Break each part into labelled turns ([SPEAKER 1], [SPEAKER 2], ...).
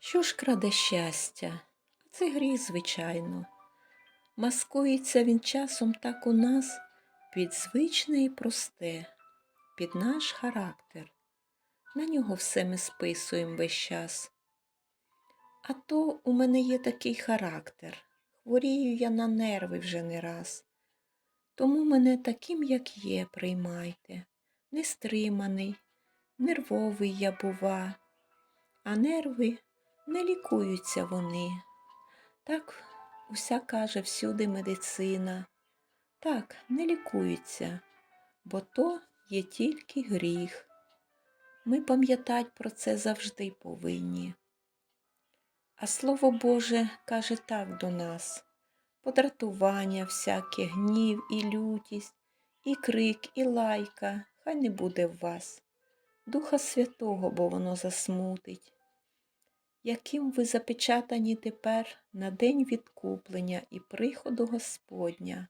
[SPEAKER 1] Що ж краде щастя? Це гріх, звичайно. Маскується він часом так у нас під звичне і просте, під наш характер. На нього все ми списуємо весь час. А то у мене є такий характер. Хворію я на нерви вже не раз. Тому мене таким, як є, приймайте. Нестриманий, нервовий я бува, а нерви не лікуються вони. Так уся каже всюди медицина. Так, не лікуються, бо то є тільки гріх. Ми пам'ятати про це завжди повинні. А Слово Боже каже так до нас подратування всяке, гнів і лютість, і крик, і лайка, хай не буде в вас. Духа Святого, бо воно засмутить. Яким ви запечатані тепер на день відкуплення і приходу Господня,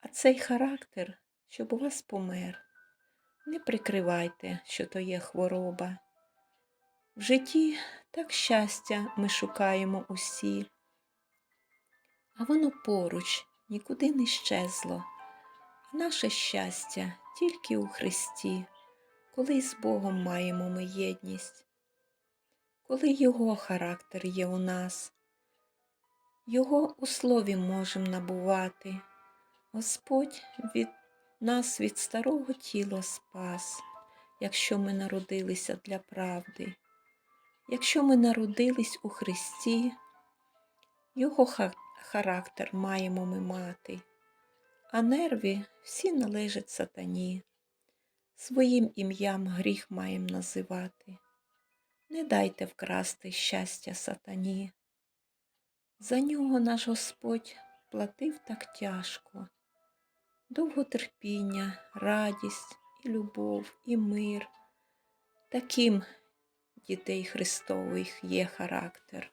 [SPEAKER 1] а цей характер, щоб у вас помер. Не прикривайте, що то є хвороба. В житті так щастя ми шукаємо усі, а воно поруч нікуди не щезло. А наше щастя тільки у Христі, коли з Богом маємо ми єдність, коли Його характер є у нас, Його у слові можемо набувати. Господь від нас від старого тіла спас, якщо ми народилися для правди. Якщо ми народились у Христі, Його характер маємо ми мати, а нерви всі належать сатані. Своїм ім'ям гріх маєм називати. Не дайте вкрасти щастя сатані. За нього наш Господь платив так тяжко. Довготерпіння, радість і любов, і мир. Таким дітей Христових є характер.